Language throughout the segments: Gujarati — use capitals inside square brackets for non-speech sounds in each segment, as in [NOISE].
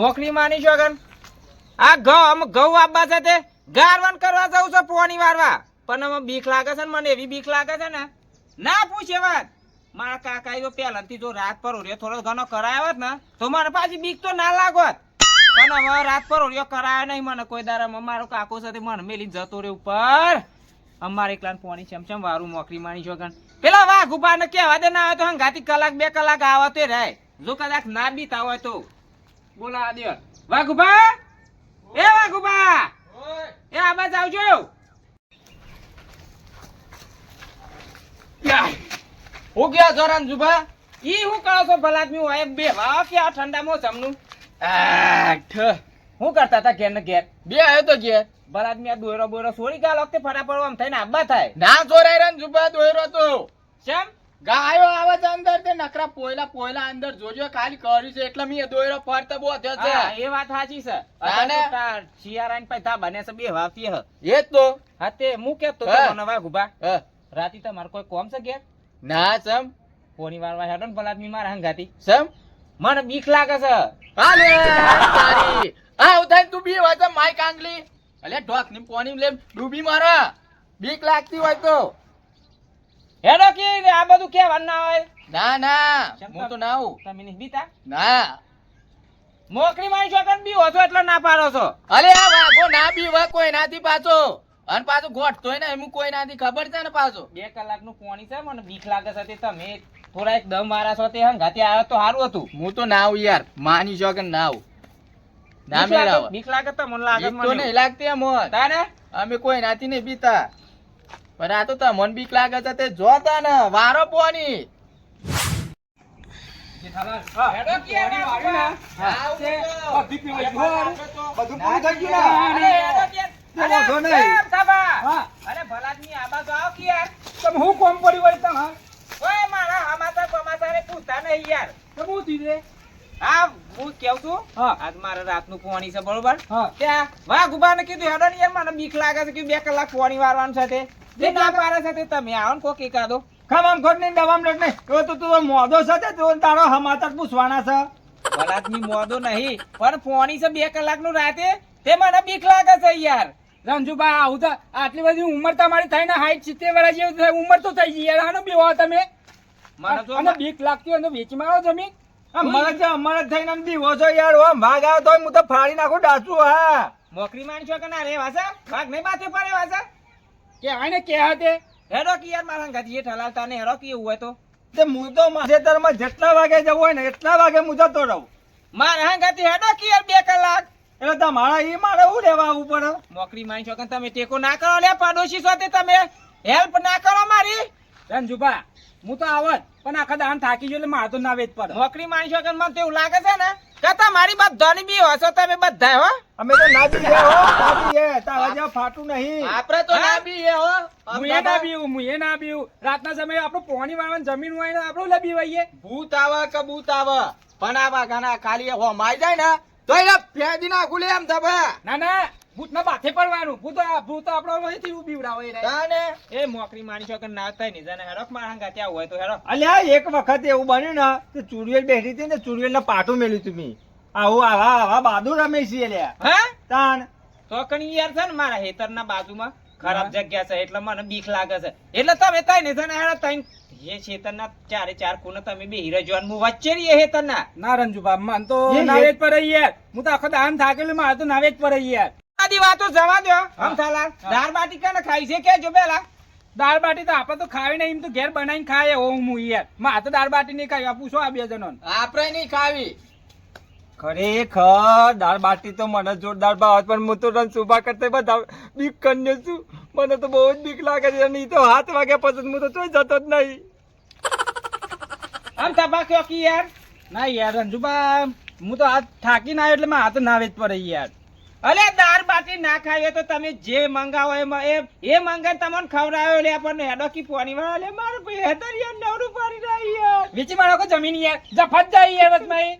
મોકલી માની છો આ ઘઉં ઘઉં આપવા છે તે? ગારવન કરવા જવું છે પોણી વારવા? પણ અમે બીક લાગે છે ને, મને એવી બીક લાગે છે ને. ના પૂછે વાત. મારા કાકા જો પહેલાથી જો રાત પર ઓર્યો થોડો ઘણો કરાયો હોત ને, તો મને પાછી બીક તો ના લાગોત પણ હવે રાત પર ઓર્યો કરાયો નહીં મને કોઈ દારા મારો કાકો સાથે મને મેલી જતો રે ઉપર. અમારે એકલા પોણી ચમચમ વારું મોકરી માની છો પેલા વાઘ ઊભા ને કેવા દે, ના આવે તો હંગાતી કલાક બે કલાક આવતો રહે. જો કદાચ ના બીતા હોય તો. બોલા દે. વાઘ ઊભા એ વાઘ ઊભા એ આ બાજુ આવજો. હું ગયા જોરાન જુભા ઈ હું કરો છો ભલા આદમી હોય બે. વાવ કે આ ઠંડા મોસમનું. આઠ હું કરતા હતા ઘેર ને ઘેર? બે આવ્યો તો ઘેર. ભલા આદમી આ દોયરો બોયરો છોડી ગયા વખતે ફટાફટ આમ થઈને આબા થાય. ના ચોરાય રે ને જુભા દોયરો તો. કેમ ગાયો આવે છે અંદર તે નકરા પોયલા પોયલા અંદર જોજો ખાલી કર્યું છે. એટલે મેં દોયરો ફરતો બો થયો છે. એ વાત સાચી છે. અને શિયારાન પૈસા બને છે બે વાવતી હ. એ જ તો. હા તે હું કેતો તો ઊભા હા. રાતી તમારે કોઈ કોમ છે કે ના સમ પોણી વારવા હેડો ને ભલા આદમી મારા હંગાતી. સમ મને બીક લાગે છે. હાલે તારી. આ ઉધાઈ તું બી હોય તો માય કાંગલી અલે ઢોકની પોની લે ડૂબી મારા. બીક લાગતી હોય તો. હેડો કે આ બધું કેવાનું ના હોય ના ના હું તો ના હું તમે નહીં બીતા? ના. મોકરી મારી છો બી છો એટલે ના પાડો છો. અલે આ વાગો ના બી વા કોઈ નાથી પાછો. અને પાછો ગોઠતોય ને એમ કોઈ નાથી ખબર છે ને પાછો? બે કલાકનું પોણી છે મને બીક લાગે છે તે તમે થોડા એક દમ મારા છો તે હંગાતે આવ્યો તો સારું હતું. હું તો ના આવું યાર માની છો કે ના આવું? ના મેળાવે. બીક લાગે તો મને લાગે મને તો નહીં લાગતી એમ તારે અમે કોઈ નાથી નહીં બીતા. પણ આ તો તમને બીક લાગે છે તે જોતા ને વારો પોની હેડો કે ના બાબા. હા, બધું પૂરું થઈ ગયું અરે ને? હેડો કે. તે અરે વાંધો નહીં. કેમ સાબા? હા. અરે ભલાદમી આ બાજુ આવો કે યાર હું કોમ પડ્યું વળી તમે ઓય મારા બમાસા રે પૂછતા નહીં યાર તમે હું થયું રે? હા હું કેવું છું હા. આજ મારે રાતનું પોણી છે બરોબર ત્યાં વાઘ ઉભાને કીધું હેડો યાર મને બીક લાગે છે કે બે કલાક પોણી વારવાનું છે તે તે ના પાડે છે તે તમે આવો ને કોક એકાદો. ખમામ ખોટ નહીં દવામ લટ નહીં. તો તો તું મોદો છે તે તું તારો હમાતા પૂછવાના છે. ભલાદમી મોદો નહીં પણ ફોની છે બે કલાકનું રાતે? તે મને બીક લાગે છે યાર. રંજુભાઈ આવું તો આટલી બધી ઉંમર તમારી થાય ને હાઈટ સિત્તેર વર્ષ જેવી ઉંમર તો થઈ ગઈ યાર. આનો હો તમે. મારે તો અને બીક લાગતી હોય તો વેચી મારો જમીન. મને છે અમારે થઈને બીવો છો યાર. ઓમ ભાગ આવ્યો તો હું તો ફાડી નાખું ડાચું હા. મોકરી માણસો કે ના રે વાસા ભાગ નહીં માથે પડે વાસા કહેવાય આને કે તે હેડો કે યાર મારા ગાજી એ ઠલાવતા ને હેરો કે હોય તો. તે હું તો માથેતરમાં જેટલા વાગે જવું હોય ને એટલા વાગે હું જતો રહું. મારા હંગાથી હેડો કે યાર બે કલાક. એટલે તમારા એ મારે હું લેવા આવવું પડે? મોકરી માણસો કે તમે ટેકો ના કરો લે પાડોશી સાથે તમે હેલ્પ ના કરો મારી. રંજુભા હું તો આવત પણ આખા દાન થાકી ગયો એટલે મારે તો ના વેચ પડે. મોકરી માની કે મને તો એવું લાગે છે ને? કે તમારી બધાની બી હશો તમે બધા હો. અમે તો ના બીએ હો ના હે. તારા જેવા ફાટું નહીં. આપડે તો ના બી હો હું. એ ના બીવું હું એ ના બીવું રાતના સમયે આપણો પોણી વાળવાની જમીન હોય ને આપણું લબી વઈએ. ભૂત આવે કે ભૂત આવે? પણ આવા ગાના ખાલી હો માઈ જાય ને. તો એને ફેંદી નાખું લે એમ થબે ના ના ભૂત ના માથે પડવાનું. ભૂત ભૂત આપણો અહીંથી ઊભી ઉડાવે તાને? એ મોકરી માણસો કે ના થાય નહીં જાને હેડો મારા હંગા ત્યાં હોય તો હેડો. અલ્યા એક વખત એવું બન્યું ને કે ચુડિયલ બેઠી હતી ને ચુડિયલ ને પાટું મેલ્યું તું મેં. આવું આવા આવા બાદુ રમે છે લ્યા. હા? તાણ તો કણી યાર છે ને મારા હેતરના બાજુમાં ખરાબ જગ્યા છે એટલે મને બીક લાગે છે. એટલે તમે તઈ ને તને હેડો તઈ એ ચેતનના ચારે ચાર ખૂણે તમે બે હીરા મુ વચ્ચે રહીએ હેતરના ના રંજુબા મન તો નાવેજ પર યાર. હું તો આખો દાન થાકેલું મારે તો નાવેજ પર યાર. આદી વાતો જવા દો હમ થાલા. દાળ બાટી કને ખાઈ છે? કે જો બેલા દાળ બાટી તો આપણે તો ખાવી નહીં એમ તો ઘેર બનાવીને ખાય ઓ હું યાર. મા તો દાળ બાટી નહીં ખાવી આપું પૂછો આ બે જણો આપણે નહીં ખાવી. ખરેખર દાળ બાટી તો મને જોરદાર ભાવ પણ હું તો રન સુભા કરતા બધા બીક કન્યો છું. મને તો બહુ જ બીક લાગે છે નહીં તો હાથ વાગ્યા પછી હું તો ચોઈ જતો જ નહીં. આમ તબા કયો કે યાર? ના યાર, રંજુબા, હું તો હાથ થાકી ના આવ્યો એટલે મારા હાથ નાવે જ પડે યાર. અલે દાળ બાટી ના ખાઈએ તો તમે જે મંગાવો એ એ મંગાય તમને ખવડાવ્યો લે પણ હેડો કી પોની વાળા લે મારે ભાઈ હેતર યાર, નવરું પાડી રહી યાર. વેચી મારો કો જમીન યાર. જફત જાય યાર વચમાં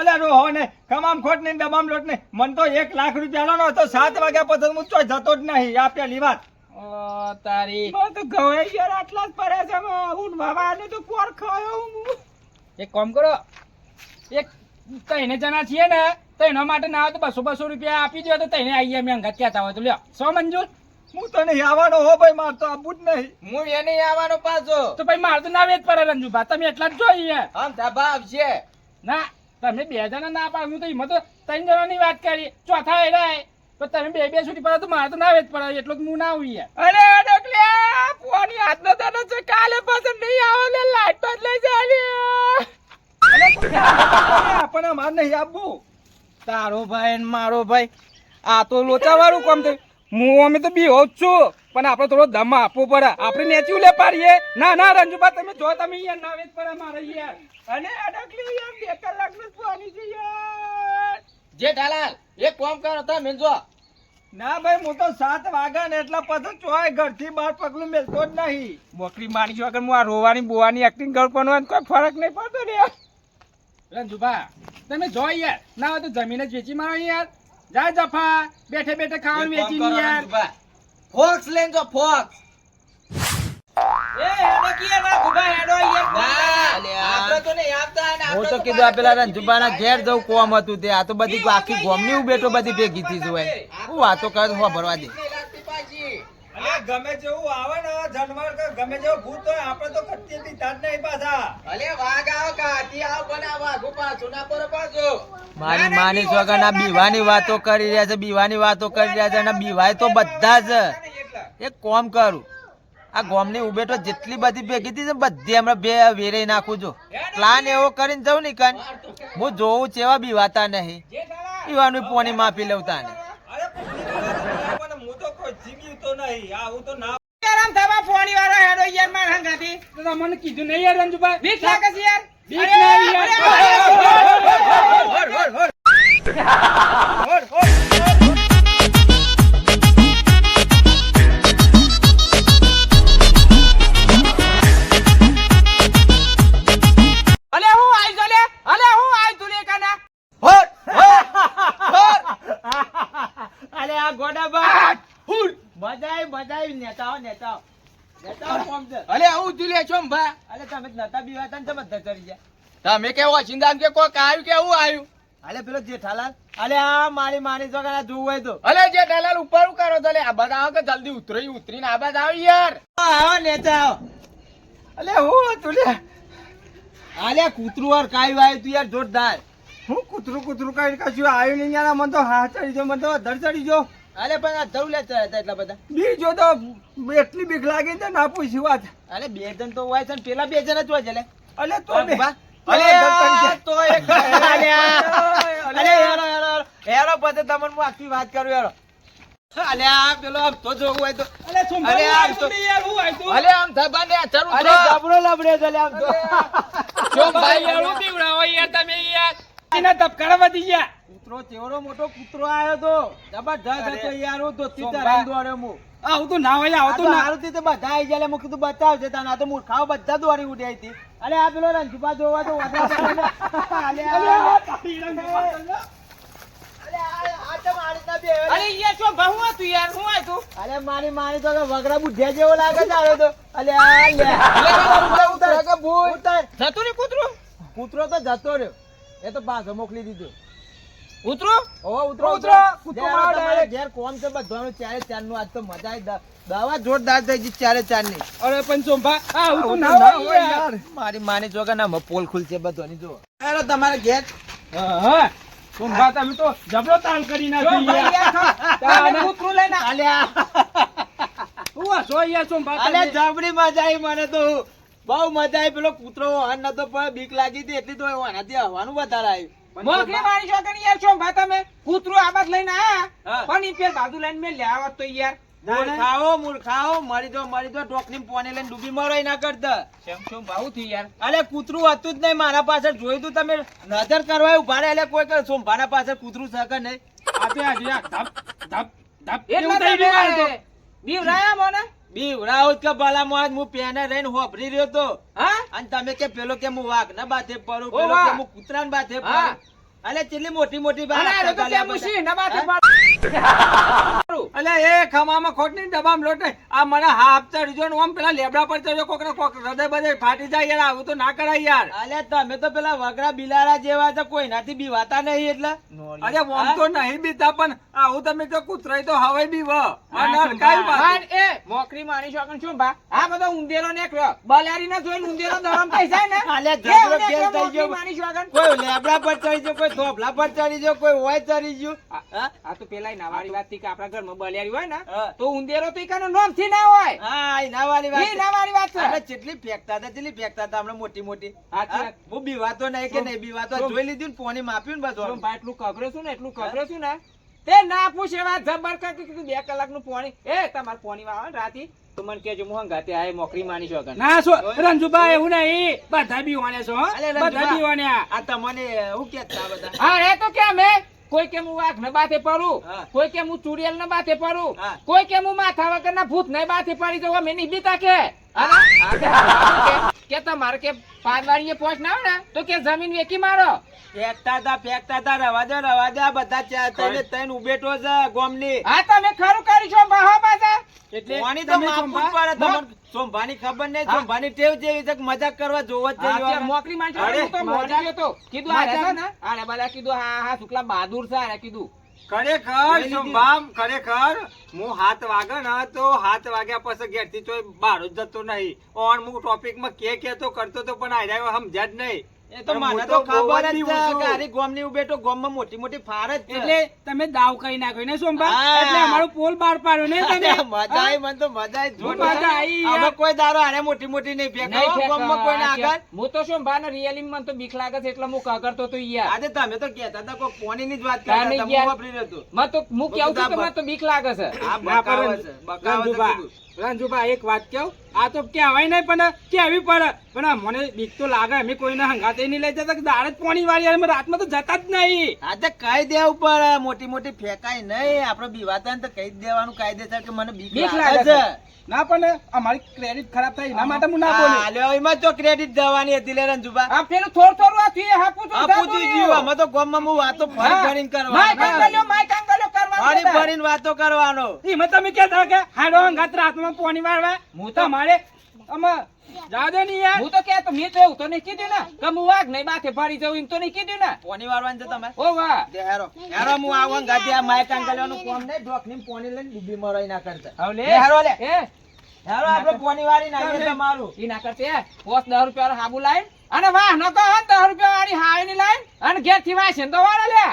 અલે રોહો ને, કમામ ખોટ ને દમામ લોટ ને. મન તો એક લાખ રૂપિયા નો તો સાત વાગ્યા પછી હું ચોઈ જતો જ નહીં. આ પેલી વાત. તારી મને તો ઘવે યાર આટલા જ પડે છે હું બાબાને તો પોર ખાયો હું. એક કામ કરો એક તઈને જણા છીએ ને તઈનો માટે ના તો બસો બસો રૂપિયા આપી દો તો તઈને આવીએ અમે અંગત કહેતા હોય તો લ્યો. સો મંજૂર હું તને આવવાનો હો ભાઈ માર તો આવું જ નહીં. હું એને આવવાનો પાછો. તો ભાઈ માર તો ના વેચ પડે રંજુભા તમે એટલા જ જોઈએ આમ ધાબા આવશે ના તમે બે જણા ના પાડ હું તો એમાં તો ત્રણ જણાની વાત કરી. ચોથા એડા તો તમે બે બે સુધી પડે તો મારે તો ના વેચ પડે એટલો તો હું ના આવું અરે અરે ડોકલિયા પોણી હાથનો દાડો છે કાલે પાછળ નહીં આવે ને લાઈટ લઈ જાય પણ અમારે નહીં આપવું. તારો ભાઈ ને મારો ભાઈ આ તો લોચા વાળું કામ થયું હું અમે તો બી હોઉં છું પણ આપણે થોડો દમ આપવો પડે. આપણે નેચ્યું લે પાડીએ. ના ના રંજુભા તમે જો તમે યાર ના વેચ પડે મારે યાર અને અડકલી ડોકલી યાર બે કલાકનું પાણી છે યાર. જેઠાલાલ એક કામ કર તમે જો. ના ભાઈ હું તો સાત વાગ્યા ને એટલા પછી ચોય ઘરથી બહાર પગલું મેલતો જ નહીં. મોકરી મારી વગર હું આ રોવાની બોવાની એક્ટિંગ કરું પણ કોઈ ફરક નહીં પડતો ને યાર. રંજુભા તમે જો યાર. ના હોય તો જમીન જ વેચી મારો યાર. જા જફા બેઠે બેઠે ખાવાનું વેચી કરો યાર. ફોક્સ લેજો જો ફોક્સ. એ હેડો કિયા ના ગુબા હેડો યાર ના, આપણે તો નહીં આપતા અને હું તો કીધું આ પેલા રંજુબાના ઘેર જવું કોમ હતું તે. આ તો બધી આખી ગોમની હું બેઠો બધી ભેગી થઈ જોવાય હું વાતો કરે હું ભરવા દે. નહીં લાગતી પાછી. અરે ગમે જેવું આવે ને જાનવર ગમે જેવું ભૂત હોય આપણે તો કત્તી પીતા જ નહીં પાછા. અલે વાઘ આવો કે હાથી આવો પણ આ ના પડે પાછું. મારી માની વગર ના બીવાની વાતો કરી રહ્યા છે બીવાની વાતો કરી રહ્યા છે અને બીવાય તો બધા જ. એક કોમ કરું. આ ગોમની ઉબેટો જેટલી બધી ભેગી હતી ને બધી હમણાં બે વેરાઈ નાખું છું પ્લાન એવો કરીને જઉં ને કન હું જોઉં ચેવા બીવાતા નહીં પીવાનું પોની માપી લઉં તાને અરે પણ હું તો કોઈ જીવ્યું તો નહીં કીધું યાર બીક લાગે છે યાર બીક યાર. નતા બીવાતા ને તમે ગયા. તમે કેવો ચિંતા કે કોક આવ્યું કેવું આવ્યું? અલે પેલો જેઠાલાલ. અલે આ મારી માની વગર આ જોવું હોય તો. અલે જે દલાલ ઉપર કરો તો અલે આ બધા આવો કે જલ્દી ઉતરી ઉતરીને આ બાદ આવી યાર. આવો નેતા આવો. અલે હું તું લે? અલે કૂતરું વાર કાઈ વાય તું યાર જોરદાર. હું કૂતરું કૂતરું કઈ કશું આવ્યું નહીં યાર મને તો હા ચડી જો મને તો ધર ચડી જો અલે પણ આ ધરું લેતા હતા એટલા બધા. બીજો તો એટલી બીક લાગી ને ના પૂછી વાત. અલે બે જણ તો હોય છે ને પેલા બે જણ જ હોય છે લે. અલે તો તો અલે એક [LAUGHS] અલે અલે હેરો પછી તમને હું આખી વાત કરું હેરો અલે આ પેલો આમ તો જોવું હોય તો. અલે અરે હું તો- યાર હું આઈ તું અલે આમ ધબા ને ચરું અલે ગબરો લબડે આમ તો. જો ભાઈ યાર હું પીવડાવો યાર તમે યાર. એના ધબકારા વધી ગયા. કૂતરો ચેવડો મોટો કૂતરો આવ્યો તો જબરજસ્ત હતો યાર હું ધોતી સોમવાર. ચરાઈને દોડ્યો હું. આવું તો ના હોય આવું આ તો તો ના હારું થી તો બધા આવી ગયા મું કીધું બતાવજે તને. આ તો મૂર્ખાઓ બધા દોરી ઉડી હતી અરે આ પેલો રંજુભા જોવા તો પડે. અલે આ- તો આ- આ તો અરે હું તું મારી મારી તો કે વગરા બુઢિયા જેવો લાગે છે આવ્યો તો. આ. જતું કૂતરું? કૂતરો તો જતો રહ્યો. એ તો પાછો મોકલી દીધો. ઉતરો. ઓહો ઉતરો ઉતરો, મારો તમારે ઘેર કોમ છે બધાનું ચારે ચારનું આજ તો મજા આવી. દવા જોરદાર થઈ ગઈ ચારે ચારની અરે પણ સોમભા આ તો ના હોય યાર. મારી માની જોગા ના પોલ ખુલશે બધાની જો અરે તમારે ઘેર હા, સોમભા તમે તો જબરો તાણ કરી યાર. તમે કૂતરું લઈને આલ્યા હું છો યાર સોમભા અલ્યા. તમે. જબરી મજા આવી મને તો. બહુ મજા આવી. પેલો કૂતરો વાહન નતો પણ બીક લાગી હતી એટલી તો આનાથી હવાનું વધારે આવ્યું. મોકલી મારી છોકરી યાર છો ભા તમે કૂતરું આબાદ લઈને આયા. પણ ઈ પેલ બાજુ લઈને મે લ્યા આવત તો યાર. મૂર્ખાઓ મૂર્ખાઓ મરી દો મરી દો ટોકની પોને લઈને ડૂબી મરાય ના કરતા. શેમ શું ભાવ થયું યાર. અલે કૂતરું હતું જ નહીં મારા પાછળ. જોયું તું તમે નજર કરવા ઊભા રહે એટલે કોઈ કે સોમભાના પાછળ કૂતરું શકે નહીં? આપે આ ધપ ધપ ધપ એટલા એવું થઈ ગયું તો. બીવરાયા મને? બીવરાવ કે ભલા મોજ હું પેને રહીને હોભરી રહ્યો તો. હા? અને તમે કે પેલો કે હું વાઘ ના બાથે પડું પેલો કે હું કૂતરાના બાથે. પડું અલે ચેટલી મોટી મોટી? પાડ- અલે એ ખમામાં ખોટ નહીં ડબ્બામાં લોટ. નહીં આ મને હાફ ચડજો ને ઓમ પેલા લેબડા પર ચડજો કોક ને કોક હૃદય બધે ફાટી જાય યાર આવું તો ના કરાય યાર. અલે તમે તો પેલા વગડા બિલાડા જેવા તો કોઈનાથી બીવાતા નહીં એટલે? અરે ઓમ તો નહીં બીતા પણ આવું તમે તો કૂતરાય તો હવે બી વ એ મોકરી માની શકો શું બા આ બધો ઊંધેરો નીકળ્યો. બલારી ના જોઈને ઊંધેરો દરમ થઈ જાય ને? અલે કેમ થઈ ગયો? માની શકન. કોઈ લેબડા પર ચડી જો કોઈ થોભલા પર ચડી જો કોઈ હોય ચડી જો આ તો પેલા નવારી વાતથી કે આપણા ઘરમાં બલિયારી હોય ને તો ઉંદેરો તો એકાનો નોમથી ના હોય. હા એ નાવાની વાત છે. આપણે જેટલી ફેંકતા હતા જેટલી ફેંકતા હતા આપણે મોટી મોટી. હા? વાત. હું બીવાતો નહીં કે નહીં બીવાતો? જોઈ લીધું ને પોણી માપ્યું ને બધું એટલું કગર્યો છું ને એટલું કગર્યો છું ને તે ના પૂછે વાત જબર કે કીધું બે કલાકનું પોણી. એ તમારે પોણી વાળો ને રાતી? તો મને કેજો હું હંગાતે આ મોકરી માની છો ના છો રંજુબા એવું નહીં. બધા બી વાણ્યા છો બધા રંજુબા, બી વાણ્યા આ તમને હું કેતા બધા? હા એ તો કેમ હે કોઈ કેમ હું વાઘ ને બાથે પડું. કોઈ કેમ હું ચુડિયલ ને બાથે પડું. કોઈ કેમ હું માથા વગર ના ભૂત ને બાથે પડી જવા મેની બીતા કે કે- તમારે કે પાંચ વાળીએ પહોંચ ના આવે ને તો કે જમીન વેકી મારો. ફેંકતા હતા ફેંકતા હતા રવા દે રવા દે બધા ચાર તને તને ઉભેટો છે ગોમની. હા તમે ખરું કરી છો બાહા પાછા. એટલે કોની તો માપવું પડે તમને સોમભાની ખબર નહીં. સોમભાની ટેવ જેવી છે મજાક કરવા જોવો જ જોઈએ મોકરી માણસો તો ગયો તો. કીધું આ ને? આને બધા કીધું હા હા શુક્લા બહાદુર છે આને કીધું. ખરેખર શુભામ ખરેખર? હું હાથ વાગે ને તો હાથ વાગ્યા પછી ઘેરથી તો બહાર જ જતો નહીં. ઓન હું ટોપિકમાં કે કે તો કરતો તો પણ આયરા સમજ્યા જ નહીં. એ તો મને તો તો ખબર જ છે કે ગોમની ઉભેટો ગોમમાં મોટી મોટી ફાર જ એટલે તમે દાવ કરી નાખ્યો ને સોમભા એટલે અમારું પોલ બાર પાડ્યો ને તમે? મજા આવી મને તો મજા આવી. શું મજા આવી યાર? કોઈ દારો આને મોટી મોટી નહીં ફેંકો ગોમમાં કોઈને આ આગળ. હું તો શું ભાને રિયલી મને તો બીક લાગે છે એટલે હું કગરતો તો યાર. આજે તમે તો કહેતા હતા કોઈ પોણીની જ વાત કરતા હતા હું વાપરી રહ્યો હતો. મને તો હું કેવું છું કે મને તો બીક લાગે છે. આ ના બકાવા પણ છે બકાવા છે રંજુભા એક વાત કહું? આ તો કહેવાય નહીં પણ કહેવી પડે પણ મને બીક તો લાગે અમે કોઈને હંગાતે નહીં લઈ જતા દાળ જ પોણી વાળી અમે રાતમાં તો જતા જ નહીં. આ તો કહી દેવું પડે મોટી મોટી ફેંકાય નહીં. આપડે બીવાતા ને તો કહી દેવાનું કાયદેસર કે મને બીક લાગે છે. ના પણ અમારી ક્રેડિટ ખરાબ થાય એના માટે હું ના હા, બોલ્યો એમાં તો ક્રેડિટ દેવાની હતી લે રંજુભા. આ પેલું થોડું થોડું આ થયું, હા પૂછું, આ જાતું જીવ અમે તો ગોમમાં હું વાતો ફરી હા. માય કરવાનો. કાંગલ્યો, માય કાંગલ્યો કરવાનું ફરી. ફરીને વાતો કરવાનો. એમાં તમે કહેતા કે હાડો હંગાત રાતમાં પોણી વાળવા. હું તો- મારે આમાં જાજો નહીં યાર. હું તો કહેતો, મેં તો એવું તો નહીં કીધું ને. કે હું વાઘ નહીં માથે પડી જવું એમ તો નહીં કીધું ને. પોની વાળવાની છે તમે ઓ વાહ. હેરો. હેરો હું આવું ગાડી આ અંગલવાનું કોમ નહીં ઢોકની પોની લઈને ડૂબી મરાઈ ના કરતા. હવે લે. હેરો લે. એ, હેરો આપણે પોની વાળી નાખીએ તમારું ઈ ના કરતે, પોસ 10 રૂપિયા હાબુ લાઈન. અને વાહ ન ને દસ રૂપિયા વાળી હાવીની લાઈન. અને ઘેરથી વાસે ને તો વાળો લે.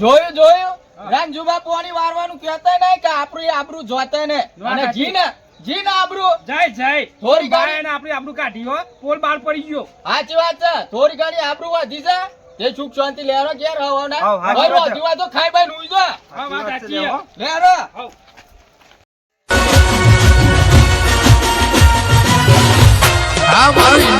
જોયું જોયું? રંજુબા પોણી વારવાનું કહેતા નહીં કે આપણું આબરું આપણું જોતા ને અને જી ને જી ને આપણું જય. જય થોડી ગાડી આપણે આપણું કાઢી હો. પોલ બાર પડી ગયો. સાચી વાત છે. થોડી ગાડી આપણું વધી છે. તે સુખ શાંતિ લેરો ઘેર હવો ને હાવ, જીવા તો ખાઈ બાઈ નુઈ જો. હા વાત સાચી હો. લેરો આ મારી